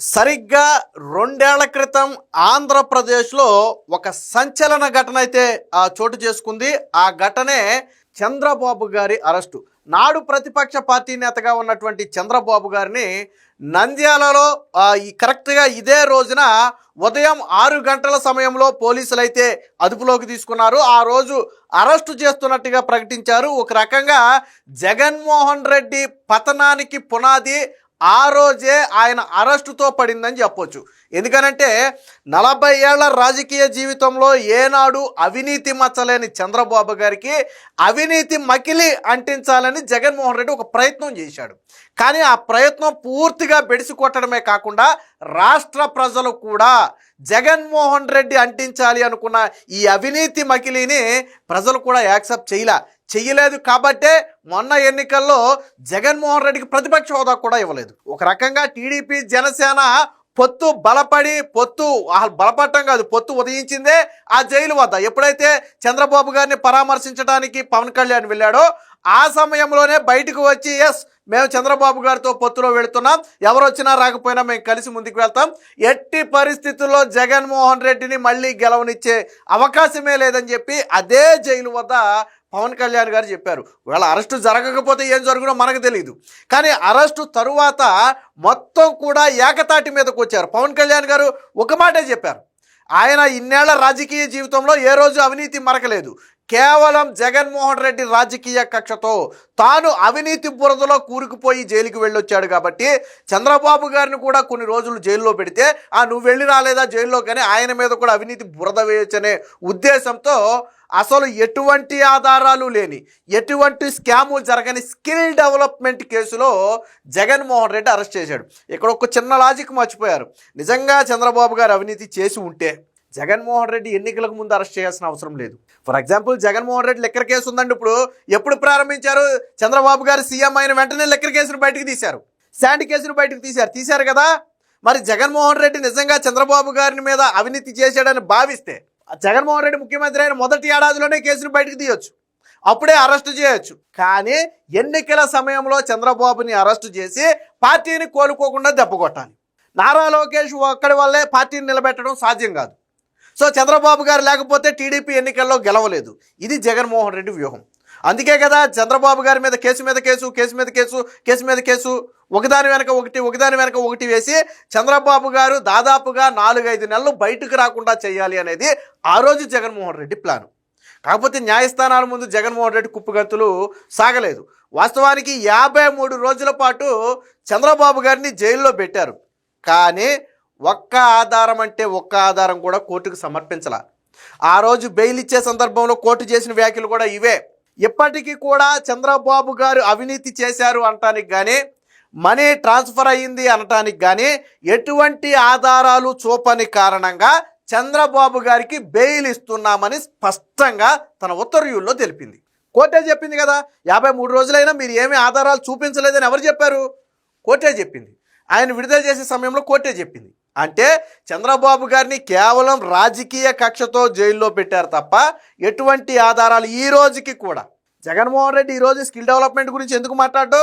సరిగ్గా రెండేళ్ళ క్రితం ఆంధ్రప్రదేశ్లో ఒక సంచలన ఘటన అయితే చోటు చేసుకుంది. ఆ ఘటనే చంద్రబాబు గారి అరెస్టు. నాడు ప్రతిపక్ష పార్టీ నేతగా ఉన్నటువంటి చంద్రబాబు గారిని నంద్యాలలో ఈ కరెక్ట్గా ఇదే రోజున ఉదయం ఆరు గంటల సమయంలో పోలీసులు అయితే అదుపులోకి తీసుకున్నారు. ఆ రోజు అరెస్టు చేస్తున్నట్టుగా ప్రకటించారు. ఒక రకంగా జగన్మోహన్ రెడ్డి పతనానికి పునాది ఆ రోజే ఆయన అరెస్టుతో పడిందని చెప్పొచ్చు. ఎందుకనంటే నలభై ఏళ్ళ రాజకీయ జీవితంలో ఏనాడు అవినీతి మచ్చలేని చంద్రబాబు గారికి అవినీతి మకిలి అంటించాలని జగన్మోహన్ రెడ్డి ఒక ప్రయత్నం చేశాడు. కానీ ఆ ప్రయత్నం పూర్తిగా బెడిసి కొట్టడమే కాకుండా రాష్ట్ర ప్రజలు కూడా జగన్మోహన్ రెడ్డి అంటించాలి అనుకున్న ఈ అవినీతి మకిలిని ప్రజలు కూడా యాక్సెప్ట్ చేయలే. చెయ్యలేదు కాబట్టే మొన్న ఎన్నికల్లో జగన్మోహన్ రెడ్డికి ప్రతిపక్ష హోదా కూడా ఇవ్వలేదు. ఒక రకంగా టీడీపీ జనసేన పొత్తు బలపడి పొత్తు బలపడటం కాదు పొత్తు ఉదయించిందే ఆ జైలు వద్ద. ఎప్పుడైతే చంద్రబాబు గారిని పరామర్శించడానికి పవన్ కళ్యాణ్ వెళ్ళాడో ఆ సమయంలోనే బయటకు వచ్చి ఎస్ మేము చంద్రబాబు గారితో పొత్తులో వెళుతున్నాం. ఎవరు వచ్చినా రాకపోయినా మేము కలిసి ముందుకు వెళ్తాం. ఎట్టి పరిస్థితుల్లో జగన్మోహన్ రెడ్డిని మళ్ళీ గెలవనిచ్చే అవకాశమే లేదని చెప్పి అదే జైలు వద్ద పవన్ కళ్యాణ్ గారు చెప్పారు. ఒకవేళ అరెస్టు జరగకపోతే ఏం జరుగునో మనకు తెలియదు కానీ అరెస్టు తరువాత మొత్తం కూడా ఏకతాటి మీదకు వచ్చారు. పవన్ కళ్యాణ్ గారు ఒక మాటే చెప్పారు. ఆయన ఇన్నేళ్ళ రాజకీయ జీవితంలో ఏ రోజు అవినీతి మరకలేదు. కేవలం జగన్మోహన్ రెడ్డి రాజకీయ కక్షతో తాను అవినీతి బురదలో కూరుకుపోయి జైలుకి వెళ్ళొచ్చాడు కాబట్టి చంద్రబాబు గారిని కూడా కొన్ని రోజులు జైల్లో పెడితే ఆ నువ్వు వెళ్ళి రాలేదా జైల్లో కానీ ఆయన మీద కూడా అవినీతి బురద వేయొచ్చనే ఉద్దేశంతో అసలు ఎటువంటి ఆధారాలు లేని ఎటువంటి స్కాములు జరగని స్కిల్ డెవలప్మెంట్ కేసులో జగన్మోహన్ రెడ్డి అరెస్ట్ చేశాడు. ఇక్కడ ఒక చిన్న లాజిక్ మర్చిపోయారు. నిజంగా చంద్రబాబు గారు అవినీతి చేసి ఉంటే జగన్మోహన్ రెడ్డి ఎన్నికలకు ముందు అరెస్ట్ చేయాల్సిన అవసరం లేదు. ఫర్ ఎగ్జాంపుల్ జగన్మోహన్ రెడ్డి లెక్కర కేసు ఉందండి ఇప్పుడు. ఎప్పుడు ప్రారంభించారు? చంద్రబాబు గారు సీఎం అయిన వెంటనే లెక్కర కేసును బయటకు తీశారు. శాండ్ కేసును బయటకు తీశారు. తీశారు కదా? మరి జగన్మోహన్ రెడ్డి నిజంగా చంద్రబాబు గారి మీద అవినీతి చేశాడని భావిస్తే జగన్మోహన్ రెడ్డి ముఖ్యమంత్రి అయిన మొదటి ఏడాదిలోనే కేసును బయటకు తీయొచ్చు. అప్పుడే అరెస్ట్ చేయొచ్చు. కానీ ఎన్నికల సమయంలో చంద్రబాబుని అరెస్ట్ చేసి పార్టీని కోలుకోకుండా దెబ్బకొట్టాలి నారా లోకేష్ ఒక్కడి వల్లే పార్టీని నిలబెట్టడం సాధ్యం కాదు. సో చంద్రబాబు గారు లేకపోతే టీడీపీ ఎన్నికల్లో గెలవలేదు. ఇది జగన్మోహన్ రెడ్డి వ్యూహం. అందుకే కదా చంద్రబాబు గారి మీద కేసు మీద కేసు కేసు మీద కేసు కేసు మీద కేసు ఒకదాని వెనక ఒకటి ఒకదాని వెనక ఒకటి వేసి చంద్రబాబు గారు దాదాపుగా నాలుగైదు నెలలు బయటకు రాకుండా చేయాలి అనేది ఆ రోజు జగన్మోహన్ రెడ్డి ప్లాన్. కాకపోతే న్యాయస్థానాల ముందు జగన్మోహన్ రెడ్డి కుప్పగంతులు సాగలేదు. వాస్తవానికి యాభై మూడు రోజుల పాటు చంద్రబాబు గారిని జైల్లో పెట్టారు. కానీ ఒక్క ఆధారం అంటే ఒక్క ఆధారం కూడా కోర్టుకు సమర్పించాల. ఆ రోజు బెయిల్ ఇచ్చే సందర్భంలో కోర్టు చేసిన వ్యాఖ్యలు కూడా ఇవే. ఇప్పటికీ కూడా చంద్రబాబు గారు అవినీతి చేశారు అనటానికి కానీ మనీ ట్రాన్స్ఫర్ అయ్యింది అనటానికి కానీ ఎటువంటి ఆధారాలు చూపని కారణంగా చంద్రబాబు గారికి బెయిల్ ఇస్తున్నామని స్పష్టంగా తన ఉత్తర్వుల్లో తెలిపింది. కోర్టే చెప్పింది కదా యాభై మూడు రోజులైనా మీరు ఏమీ ఆధారాలు చూపించలేదని ఎవరు చెప్పారు? కోర్టే చెప్పింది. ఆయన విడుదల చేసే సమయంలో కోర్టే చెప్పింది. అంటే చంద్రబాబు గారిని కేవలం రాజకీయ కక్షతో జైల్లో పెట్టారు తప్ప ఎటువంటి ఆధారాలు ఈ రోజుకి కూడా? జగన్మోహన్ రెడ్డి ఈరోజు స్కిల్ డెవలప్మెంట్ గురించి ఎందుకు మాట్లాడు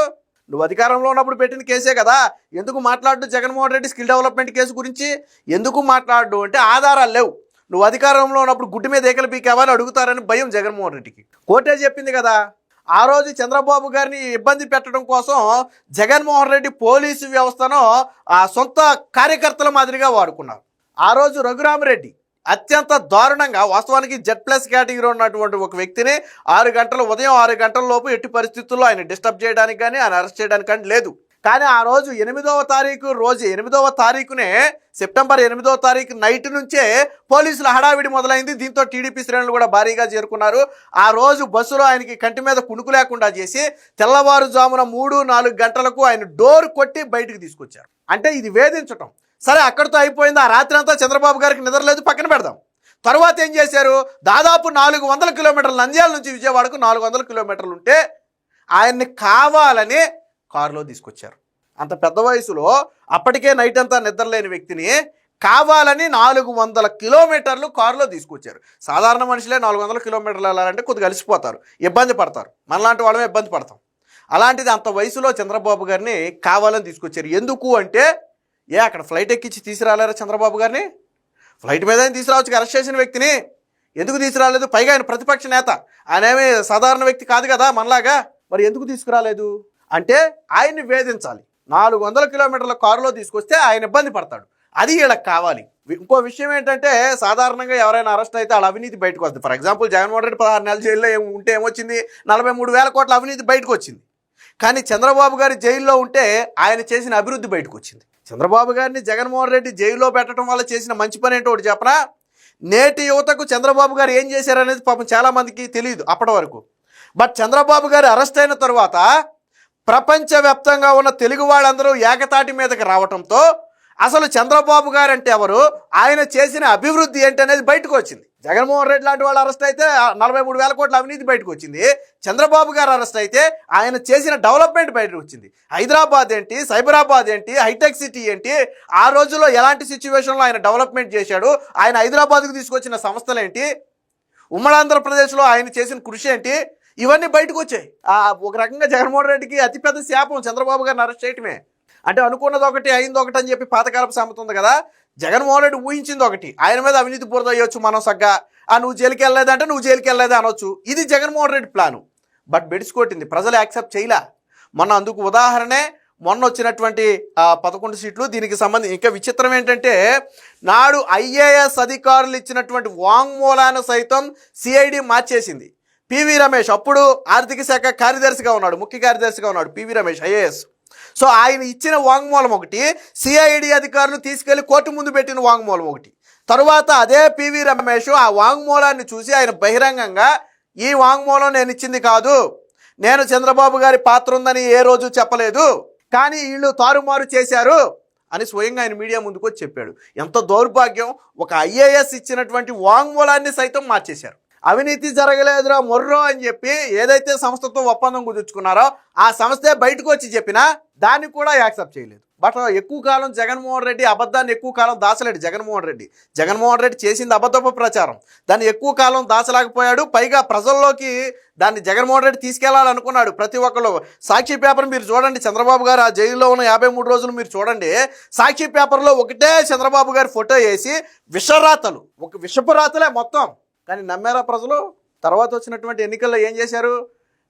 నువ్వు అధికారంలో ఉన్నప్పుడు పెట్టిన కేసే కదా? ఎందుకు మాట్లాడు Jaganmohan Reddy skill development case గురించి? ఎందుకు మాట్లాడు అంటే ఆధారాలు లేవు. నువ్వు అధికారంలో ఉన్నప్పుడు గుడ్డి మీద ఏకలు పీకావని అడుగుతారని భయం జగన్మోహన్ రెడ్డికి. కోర్టే చెప్పింది కదా. ఆ రోజు చంద్రబాబు గారిని ఇబ్బంది పెట్టడం కోసం జగన్మోహన్ రెడ్డి పోలీసు వ్యవస్థను ఆ సొంత కార్యకర్తల మాదిరిగా వాడుకున్నారు. ఆ రోజు రఘురామరెడ్డి అత్యంత దారుణంగా వాస్తవానికి జెడ్ ప్లస్ కేటగిరీ ఉన్నటువంటి ఒక వ్యక్తిని ఆరు గంటలు ఉదయం ఆరు గంటల లోపు ఎట్టి పరిస్థితుల్లో ఆయన డిస్టర్బ్ చేయడానికి కానీ ఆయన అరెస్ట్ చేయడానికి కానీ లేదు. కానీ ఆ రోజు ఎనిమిదవ తారీఖు రోజు ఎనిమిదవ తారీఖునే సెప్టెంబర్ ఎనిమిదవ తారీఖు నైట్ నుంచే పోలీసుల హడావిడి మొదలైంది. దీంతో టీడీపీ శ్రేణులు కూడా భారీగా చేరుకున్నారు. ఆ రోజు బస్సులో ఆయనకి కంటి మీద కునుకు లేకుండా చేసి తెల్లవారుజామున మూడు నాలుగు గంటలకు ఆయన డోర్ కొట్టి బయటికి తీసుకొచ్చారు. అంటే ఇది వేధించటం. సరే అక్కడితో అయిపోయింది. ఆ రాత్రి అంతా చంద్రబాబు గారికి నిద్రలేదు పక్కన పెడదాం. తర్వాత ఏం చేశారు? దాదాపు నాలుగు వందల కిలోమీటర్లు నంద్యాల నుంచి విజయవాడకు నాలుగు వందల కిలోమీటర్లు ఉంటే ఆయన్ని కావాలని కారులో తీసుకొచ్చారు. అంత పెద్ద వయసులో అప్పటికే నైట్ అంతా నిద్రలేని వ్యక్తిని కావాలని నాలుగు వందల కిలోమీటర్లు కారులో తీసుకొచ్చారు. సాధారణ మనుషులే నాలుగు వందల కిలోమీటర్లు వెళ్ళాలంటే కొద్దిగా అలసిపోతారు ఇబ్బంది పడతారు. మనలాంటి వాళ్ళమే ఇబ్బంది పడతాం. అలాంటిది అంత వయసులో చంద్రబాబు గారిని కావాలని తీసుకొచ్చారు. ఎందుకు అంటే ఏ అక్కడ ఫ్లైట్ ఎక్కించి తీసుకురాలేరా చంద్రబాబు గారిని? ఫ్లైట్ మీద తీసుకురావచ్చు అరెస్ట్ చేసిన వ్యక్తిని. ఎందుకు తీసుకురాలేదు? పైగా ఆయన ప్రతిపక్ష నేత. ఆయన సాధారణ వ్యక్తి కాదు కదా మనలాగా. మరి ఎందుకు తీసుకురాలేదు? అంటే ఆయన్ని వేధించాలి. నాలుగు వందల కిలోమీటర్ల కారులో తీసుకొస్తే ఆయన ఇబ్బంది పడతాడు. అది వీళ్ళకి కావాలి. ఇంకో విషయం ఏంటంటే సాధారణంగా ఎవరైనా అరెస్ట్ అయితే వాళ్ళ అవినీతి బయటకు వస్తుంది. ఫర్ ఎగ్జాంపుల్ జగన్మోహన్ రెడ్డి పదహారు నెలల జైల్లో ఏం- ఉంటే ఏమొచ్చింది? నలభై మూడు వేల కోట్ల అవినీతి బయటకు వచ్చింది. కానీ చంద్రబాబు గారి జైల్లో ఉంటే ఆయన చేసిన అభివృద్ధి బయటకు వచ్చింది. చంద్రబాబు గారిని జగన్మోహన్ రెడ్డి జైల్లో పెట్టడం వల్ల చేసిన మంచి పని ఏంటో ఒకటి చెప్పరా నేటి యువతకు చంద్రబాబు గారు ఏం చేశారనేది పాపం చాలామందికి తెలియదు అప్పటి వరకు. బట్ చంద్రబాబు గారు అరెస్ట్ అయిన తర్వాత ప్రపంచవ్యాప్తంగా ఉన్న తెలుగు వాళ్ళందరూ ఏకతాటి మీదకి రావటంతో అసలు చంద్రబాబు గారు అంటే ఎవరు? ఆయన చేసిన అభివృద్ధి ఏంటి అనేది బయటకు వచ్చింది. జగన్మోహన్ రెడ్డి లాంటి వాళ్ళు అరెస్ట్ అయితే నలభై మూడు వేల కోట్ల అవినీతి బయటకు వచ్చింది. చంద్రబాబు గారు అరెస్ట్ అయితే ఆయన చేసిన డెవలప్మెంట్ బయటకు వచ్చింది. హైదరాబాద్ ఏంటి సైబరాబాద్ ఏంటి హైటెక్ సిటీ ఏంటి ఆ రోజుల్లో ఎలాంటి సిచ్యువేషన్లో ఆయన డెవలప్మెంట్ చేశాడు ఆయన హైదరాబాద్కు తీసుకొచ్చిన సంస్థలు ఏంటి ఉమ్మడి ఆంధ్రప్రదేశ్లో ఆయన చేసిన కృషి ఏంటి ఇవన్నీ బయటకు వచ్చాయి. ఆ ఒక రకంగా జగన్మోహన్ రెడ్డికి అతిపెద్ద శాపం చంద్రబాబు గారిని అరెస్ట్ చేయటమే. అంటే అనుకున్నది ఒకటి అయింది ఒకటి అని చెప్పి పాతకాలపు సామెత ఉంది కదా జగన్మోహన్ రెడ్డి ఊహించింది ఒకటి. ఆయన మీద అవినీతి పూర్తి అయ్యొచ్చు మనం సగ్గా ఆ నువ్వు జైలుకి వెళ్ళలేదంటే నువ్వు జైలుకి వెళ్ళలేదా అనొచ్చు. ఇది జగన్మోహన్ రెడ్డి ప్లాను. బట్ బెడిసికొట్టింది ప్రజలు యాక్సెప్ట్ చేయలే. మొన్న అందుకు ఉదాహరణే మొన్న వచ్చినటువంటి పదకొండు సీట్లు దీనికి సంబంధించి ఇంకా విచిత్రం ఏంటంటే నాడు ఐఏఎస్ అధికారులు ఇచ్చినటువంటి వాంగ్మూలాన్ని సైతం సిఐడి మార్చేసింది. పివి రమేష్ అప్పుడు ఆర్థిక శాఖ కార్యదర్శిగా ఉన్నాడు ముఖ్య కార్యదర్శిగా ఉన్నాడు పివి రమేష్ ఐఏఎస్. సో ఆయన ఇచ్చిన వాంగ్మూలం ఒకటి సిఐడి అధికారులు తీసుకెళ్ళి కోర్టు ముందు పెట్టిన వాంగ్మూలం ఒకటి. తరువాత అదే పివి రమేష్ ఆ వాంగ్మూలాన్ని చూసి ఆయన బహిరంగంగా ఈ వాంగ్మూలం నేను ఇచ్చింది కాదు. నేను చంద్రబాబు గారి పాత్ర ఉందని ఏ రోజు చెప్పలేదు. కానీ వీళ్ళు తారుమారు చేశారు అని స్వయంగా ఆయన మీడియా ముందుకు వచ్చి చెప్పాడు. ఎంత దౌర్భాగ్యం ఒక ఐఏఎస్ ఇచ్చినటువంటి వాంగ్మూలాన్ని సైతం మార్చేశారు. అవినీతి జరగలేదురా మొర్రో అని చెప్పి ఏదైతే సంస్థతో ఒప్పందం కుదుర్చుకున్నారో ఆ సంస్థే బయటకు వచ్చి చెప్పినా దాన్ని కూడా యాక్సెప్ట్ చేయలేదు. బట్ ఎక్కువ కాలం జగన్మోహన్ రెడ్డి అబద్ధాన్ని ఎక్కువ కాలం దాచలేడు. జగన్మోహన్ రెడ్డి. జగన్మోహన్ రెడ్డి చేసింది అబద్ధపు ప్రచారం. దాన్ని ఎక్కువ కాలం దాచలేకపోయాడు. పైగా ప్రజల్లోకి దాన్ని జగన్మోహన్ రెడ్డి తీసుకెళ్ళాలనుకున్నాడు. ప్రతి ఒక్కరు సాక్షి పేపర్ మీరు చూడండి. చంద్రబాబు గారు ఆ జైల్లో ఉన్న యాభై మూడు రోజులు మీరు చూడండి. సాక్షి పేపర్లో ఒకటే చంద్రబాబు గారి ఫోటో వేసి విషరాతలు. ఒక విషపు రాతలే మొత్తం. కానీ నమ్మారా ప్రజలు? తర్వాత వచ్చినటువంటి ఎన్నికల్లో ఏం చేశారు?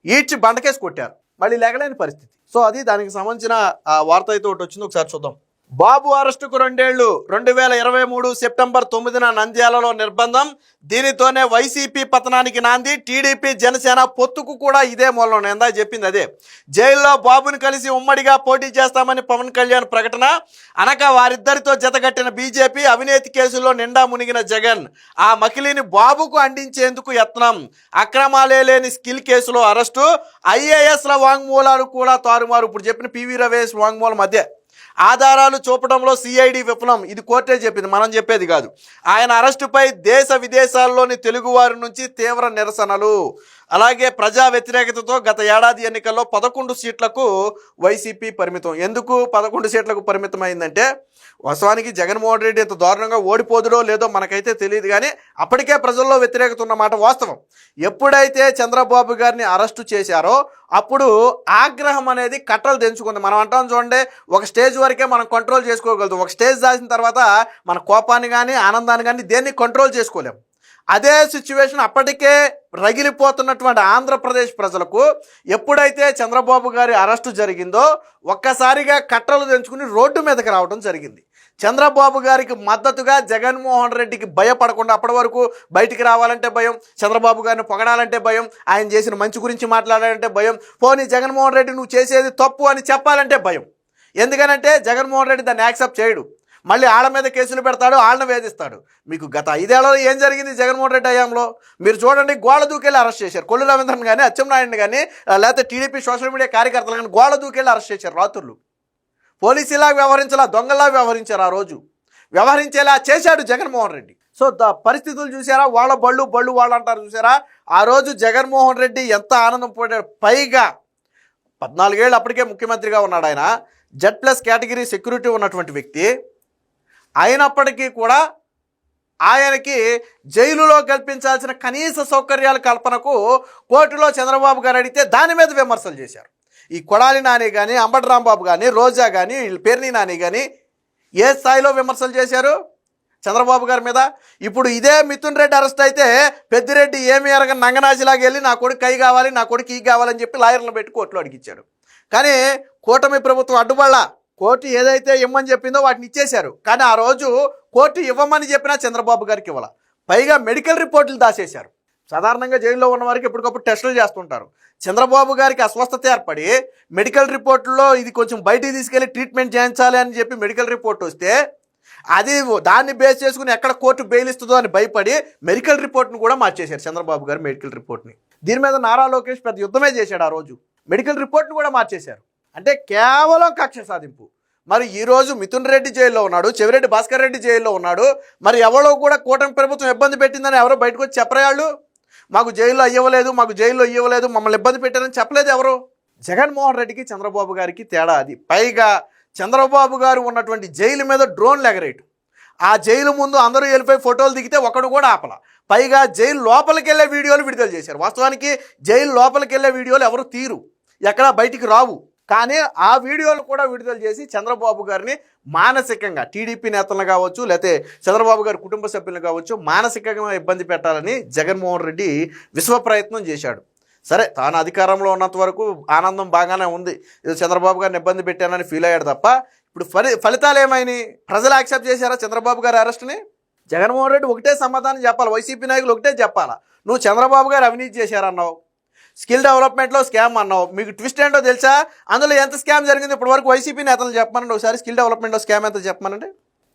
ఈడ్చి బండకేసి కొట్టారు. మళ్ళీ లేగలేని పరిస్థితి. సో అది దానికి సంబంధించిన ఆ వార్త అయితే ఒకటి వచ్చింది. ఒకసారి చూద్దాం. బాబు అరెస్టుకు రెండేళ్ళు. రెండు వేల ఇరవై మూడు సెప్టెంబర్ తొమ్మిదిన నంద్యాలలో నిర్బంధం. దీనితోనే వైసీపీ పతనానికి నాంది. టీడీపీ జనసేన పొత్తుకు కూడా ఇదే మూలం. ఎందా ఇందా చెప్పింది అదే. జైల్లో బాబుని కలిసి ఉమ్మడిగా పోటీ చేస్తామని పవన్ కళ్యాణ్ ప్రకటన. అనక వారిద్దరితో జతగట్టిన బీజేపీ అవినీతి కేసుల్లో నిండా మునిగిన జగన్. ఆ మకిలిని బాబుకు అందించేందుకు యత్నం. అక్రమాలే లేని స్కిల్ కేసులో అరెస్టు. ఐఏఎస్ల వాంగ్మూలాలు కూడా తారుమారు. ఇప్పుడు చెప్పిన పివి రవేష్ వాంగ్మూలం అదే. ఆధారాలు చూపడంలో సిఐడి విఫలం. ఇది కోర్టే చెప్పింది మనం చెప్పేది కాదు. ఆయన అరెస్టుపై దేశ విదేశాల్లోని తెలుగువారి నుంచి తీవ్ర నిరసనలు. అలాగే ప్రజా వ్యతిరేకతతో గత ఏడాది ఎన్నికల్లో పదకొండు సీట్లకు వైసీపీ పరిమితం. ఎందుకు పదకొండు సీట్లకు పరిమితం అయిందంటే వాస్తవానికి జగన్మోహన్ రెడ్డి ఇంత దారుణంగా ఓడిపోదుడో లేదో మనకైతే తెలియదు కానీ అప్పటికే ప్రజల్లో వ్యతిరేకత ఉన్నమాట వాస్తవం. ఎప్పుడైతే చంద్రబాబు గారిని అరెస్టు చేశారో అప్పుడు ఆగ్రహం అనేది కట్టలు తెంచుకుంది. మనం అంటాం చూడండి ఒక స్టేజ్ వరకే మనం కంట్రోల్ చేసుకోగలుగుతాం. ఒక స్టేజ్ దాచిన తర్వాత మన కోపాన్ని కానీ ఆనందాన్ని కానీ దేన్ని కంట్రోల్ చేసుకోలేం. అదే సిచ్యువేషన్ అప్పటికే రగిలిపోతున్నటువంటి ఆంధ్రప్రదేశ్ ప్రజలకు ఎప్పుడైతే చంద్రబాబు గారి అరెస్టు జరిగిందో ఒక్కసారిగా కట్టలు తెంచుకుని రోడ్డు మీదకి రావడం జరిగింది. చంద్రబాబు గారికి మద్దతుగా జగన్మోహన్ రెడ్డికి భయపడకుండా అప్పటి వరకు బయటికి రావాలంటే భయం చంద్రబాబు గారిని పొగడాలంటే భయం ఆయన చేసిన మంచి గురించి మాట్లాడాలంటే భయం పోనీ జగన్మోహన్ రెడ్డి నువ్వు చేసేది తప్పు అని చెప్పాలంటే భయం. ఎందుకనంటే జగన్మోహన్ రెడ్డి దాన్ని యాక్సెప్ట్ చేయడు. మళ్ళీ ఆళ్ళ మీద కేసులు పెడతాడు ఆళ్ళని వేధిస్తాడు. మీకు గత ఐదేళ్ళలో ఏం జరిగింది జగన్మోహన్ రెడ్డి హయాంలో? మీరు చూడండి గోడ దూకెళ్ళి అరెస్ట్ చేశారు. కొల్లు రవీంద్రన్ కానీ అచ్చెన్నాయుడిని కానీ లేకపోతే టీడీపీ సోషల్ మీడియా కార్యకర్తలు కానీ గోడ దూకెళ్ళి అరెస్ట్ చేశారు రాత్రులు. పోలీసులా వ్యవహరించలా దొంగలా వ్యవహరించారు ఆ రోజు. వ్యవహరించేలా చేశాడు జగన్మోహన్ రెడ్డి. సో ద పరిస్థితులు చూసారా వాళ్ళ బళ్ళు బళ్ళు వాళ్ళు అంటారు చూసారా ఆ రోజు జగన్మోహన్ రెడ్డి ఎంత ఆనందం పడాడు పైగా పద్నాలుగేళ్ళు అప్పటికే ముఖ్యమంత్రిగా ఉన్నాడు ఆయన. జెడ్ ప్లస్ కేటగిరీ సెక్యూరిటీ ఉన్నటువంటి వ్యక్తి. అయినప్పటికీ కూడా ఆయనకి జైలులో కల్పించాల్సిన కనీస సౌకర్యాల కల్పనకు కోర్టులో చంద్రబాబు గారు అడిగితే దాని మీద విమర్శలు చేశారు. ఈ కొడాలి నాని కానీ అంబటి రాంబాబు కానీ రోజా కానీ వీళ్ళ పేర్ని నాని కానీ ఏ స్థాయిలో విమర్శలు చేశారు? చంద్రబాబు గారి మీద? ఇప్పుడు ఇదే మిథున్ రెడ్డి అరెస్ట్ అయితే పెద్దిరెడ్డి ఏమి ఎరగ నంగనాజిలాగా వెళ్ళి నా కొడుకు కై కావాలి నా కొడుకు ఈ కావాలని చెప్పి లాయర్లను పెట్టి కోర్టులో అడిగిచ్చాడు. కానీ కూటమి ప్రభుత్వం అడ్డుపడలా. కోర్టు ఏదైతే ఇవ్వమని చెప్పిందో వాటిని ఇచ్చేశారు. కానీ ఆ రోజు కోర్టు ఇవ్వమని చెప్పినా చంద్రబాబు గారికి ఇవ్వాల. పైగా మెడికల్ రిపోర్టులు దాచేశారు. సాధారణంగా జైల్లో ఉన్న వారికి ఎప్పటికప్పుడు టెస్టులు చేస్తుంటారు. చంద్రబాబు గారికి అస్వస్థత ఏర్పడి మెడికల్ రిపోర్టుల్లో ఇది కొంచెం బయటికి తీసుకెళ్ళి ట్రీట్మెంట్ చేయించాలి అని చెప్పి మెడికల్ రిపోర్ట్ వస్తే అది దాన్ని బేస్ చేసుకుని ఎక్కడ కోర్టు బెయిల్ ఇస్తుందో అని భయపడి మెడికల్ రిపోర్ట్ను కూడా మార్చేశారు చంద్రబాబు గారు మెడికల్ రిపోర్ట్ని. దీని మీద నారా లోకేష్ పెద్ద యుద్ధమే చేశాడు ఆ రోజు. మెడికల్ రిపోర్ట్ను కూడా మార్చేశారు. అంటే కేవలం కక్ష సాధింపు. మరి ఈ రోజు మిథున్ రెడ్డి జైల్లో ఉన్నాడు చెవిరెడ్డి భాస్కర్ రెడ్డి జైల్లో ఉన్నాడు. మరి ఎవరో కూడా కూటమి ప్రభుత్వం ఇబ్బంది పెట్టిందని ఎవరో బయటకు వచ్చి చెప్పరాళ్ళు మాకు జైల్లో అయ్యవలేదు మాకు జైల్లో ఇవ్వలేదు మమ్మల్ని ఇబ్బంది పెట్టారని చెప్పలేదు ఎవరు? జగన్మోహన్ రెడ్డికి చంద్రబాబు గారికి తేడా అది. పైగా చంద్రబాబు గారు ఉన్నటువంటి జైలు మీద డ్రోన్లు ఎగరేయటం ఆ జైలు ముందు అందరూ వెళ్ళిపోయి ఫోటోలు దిగితే ఒకడు కూడా ఆపల. పైగా జైలు లోపలికి వెళ్ళే వీడియోలు విడుదల చేశారు. వాస్తవానికి జైలు లోపలికి వెళ్ళే వీడియోలు ఎవరు తీరు. ఎక్కడా బయటికి రావు. కానీ ఆ వీడియోలు కూడా విడుదల చేసి చంద్రబాబు గారిని మానసికంగా టీడీపీ నేతలను కావచ్చు లేకపోతే చంద్రబాబు గారి కుటుంబ సభ్యులను కావచ్చు మానసికంగా ఇబ్బంది పెట్టాలని జగన్మోహన్ రెడ్డి విశ్వ ప్రయత్నం చేశాడు. సరే తాను అధికారంలో ఉన్నంత వరకు ఆనందం బాగానే ఉంది. ఇది చంద్రబాబు గారిని ఇబ్బంది పెట్టానని ఫీల్ అయ్యాడు తప్ప ఇప్పుడు ఫలి ఫలితాలు ఏమైనాయి ప్రజలు యాక్సెప్ట్ చేశారా చంద్రబాబు గారి అరెస్ట్ని జగన్మోహన్ రెడ్డి ఒకటే సమాధానం చెప్పాలి వైసీపీ నాయకులు ఒకటే చెప్పాలా? నువ్వు చంద్రబాబు గారు అవినీతి చేశారన్నావు. స్కిల్ డెవలప్మెంట్లో స్కామ్ అన్నావు. మీకు ట్విస్ట్ ఏంటో తెలుసా? అందులో ఎంత స్కామ్ జరిగింది ఇప్పటి వరకు వైసీపీ నేతలు చెప్పమనండి. ఒకసారి స్కిల్ డెవలప్మెంట్లో స్కామ్ ఎంత చెప్పమనండి?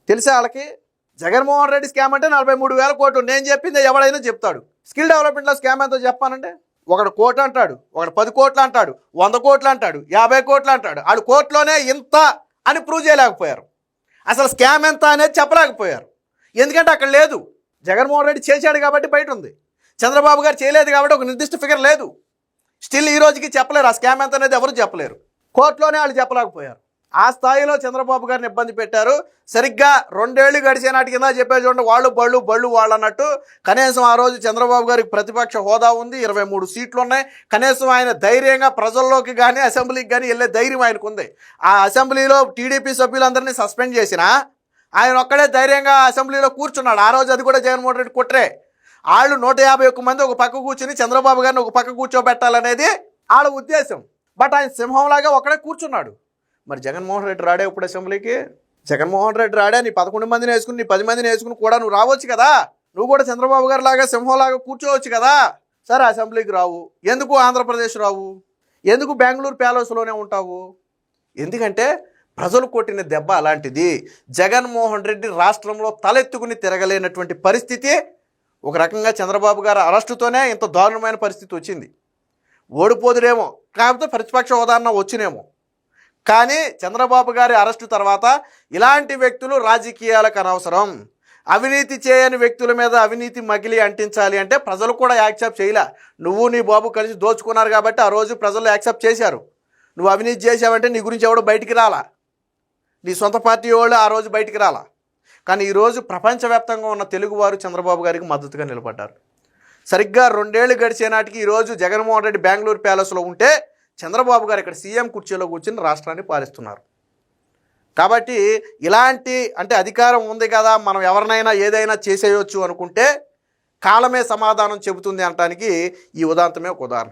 తెలుసా వాళ్ళకి? జగన్మోహన్ రెడ్డి స్కామ్ అంటే నలభై మూడు వేల కోట్లు. నేను చెప్పింది ఎవడైనా చెప్తాడు. స్కిల్ డెవలప్మెంట్లో స్కామ్ ఎంతో చెప్పానంటే ఒకడు కోట్లు అంటాడు. ఒకడు పది కోట్లు అంటాడు. వంద కోట్లు అంటాడు. యాభై కోట్లు అంటాడు. ఆడు కోట్లోనే ఇంత అని ప్రూవ్ చేయలేకపోయారు. అసలు స్కామ్ ఎంత అనేది చెప్పలేకపోయారు. ఎందుకంటే అక్కడ లేదు. జగన్మోహన్ రెడ్డి చేశాడు కాబట్టి బయట ఉంది. చంద్రబాబు గారు చేయలేదు కాబట్టి ఒక నిర్దిష్ట ఫిగర్ లేదు. స్టిల్ ఈ రోజుకి చెప్పలేరు. ఆ స్కామ్ ఎంత అనేది ఎవరు చెప్పలేరు. కోర్టులోనే వాళ్ళు చెప్పలేకపోయారు. ఆ స్థాయిలో చంద్రబాబు గారిని ఇబ్బంది పెట్టారు. సరిగ్గా రెండేళ్ళు గడిచే నాటి కింద చెప్పే చూడండి వాళ్ళు బళ్ళు బళ్ళు వాళ్ళు అన్నట్టు. కనీసం ఆ రోజు చంద్రబాబు గారికి ప్రతిపక్ష హోదా ఉంది. ఇరవై మూడు సీట్లు ఉన్నాయి. కనీసం ఆయన ధైర్యంగా ప్రజల్లోకి కానీ అసెంబ్లీకి కానీ వెళ్ళే ధైర్యం ఆయనకు ఉంది. ఆ అసెంబ్లీలో టీడీపీ సభ్యులందరినీ సస్పెండ్ చేసినా ఆయన ఒక్కడే ధైర్యంగా అసెంబ్లీలో కూర్చున్నాడు. ఆ రోజు అది కూడా జగన్మోహన్ రెడ్డి కుట్రే. వాళ్ళు నూట యాభై ఒక్క మంది ఒక పక్క కూర్చుని చంద్రబాబు గారిని ఒక పక్క కూర్చోబెట్టాలనేది వాళ్ళ ఉద్దేశం. బట్ ఆయన సింహంలాగా ఒక్కడే కూర్చున్నాడు. మరి జగన్మోహన్ రెడ్డి రాడే ఇప్పుడు అసెంబ్లీకి? జగన్మోహన్ రెడ్డి రాడే నీ పదకొండు మందిని వేసుకుని నీ పది మందిని వేసుకుని కూడా నువ్వు రావచ్చు కదా? నువ్వు కూడా చంద్రబాబు గారి లాగా సింహంలాగా కూర్చోవచ్చు కదా? సరే అసెంబ్లీకి రావు. ఎందుకు ఆంధ్రప్రదేశ్ రావు? ఎందుకు బెంగళూరు ప్యాలెస్లోనే ఉంటావు? ఎందుకంటే ప్రజలు కొట్టిన దెబ్బ అలాంటిది. జగన్మోహన్ రెడ్డి రాష్ట్రంలో తలెత్తుకుని తిరగలేనటువంటి పరిస్థితి ఒక రకంగా చంద్రబాబు గారి అరెస్టుతోనే ఇంత దారుణమైన పరిస్థితి వచ్చింది. ఓడిపోదురేమో కాకపోతే ప్రతిపక్ష హోదాన్న వచ్చినేమో. కానీ చంద్రబాబు గారి అరెస్టు తర్వాత ఇలాంటి వ్యక్తులు రాజకీయాలకు అనవసరం. అవినీతి చేయని వ్యక్తుల మీద అవినీతి మగిలి అంటించాలి అంటే ప్రజలు కూడా యాక్సెప్ట్ చేయలే. నువ్వు నీ బాబు కలిసి దోచుకున్నారు కాబట్టి ఆ రోజు ప్రజలు యాక్సెప్ట్ చేశారు. నువ్వు అవినీతి చేసావంటే నీ గురించి ఎవడు బయటికి రాలా? నీ సొంత పార్టీ వాళ్ళు ఆ రోజు బయటికి రాలా? కానీ ఈరోజు ప్రపంచవ్యాప్తంగా ఉన్న తెలుగువారు చంద్రబాబు గారికి మద్దతుగా నిలబడ్డారు. సరిగ్గా రెండేళ్ళు గడిచే నాటికి ఈరోజు జగన్మోహన్ రెడ్డి బెంగళూరు ప్యాలెస్లో ఉంటే చంద్రబాబు గారు ఇక్కడ సీఎం కుర్చీలో కూర్చుని రాష్ట్రాన్ని పాలిస్తున్నారు. కాబట్టి ఇలాంటి అంటే అధికారం ఉంది కదా మనం ఎవరినైనా ఏదైనా చేసేయొచ్చు అనుకుంటే కాలమే సమాధానం చెబుతుంది అనటానికి ఈ ఉదాంతమే ఒక ఉదాహరణ.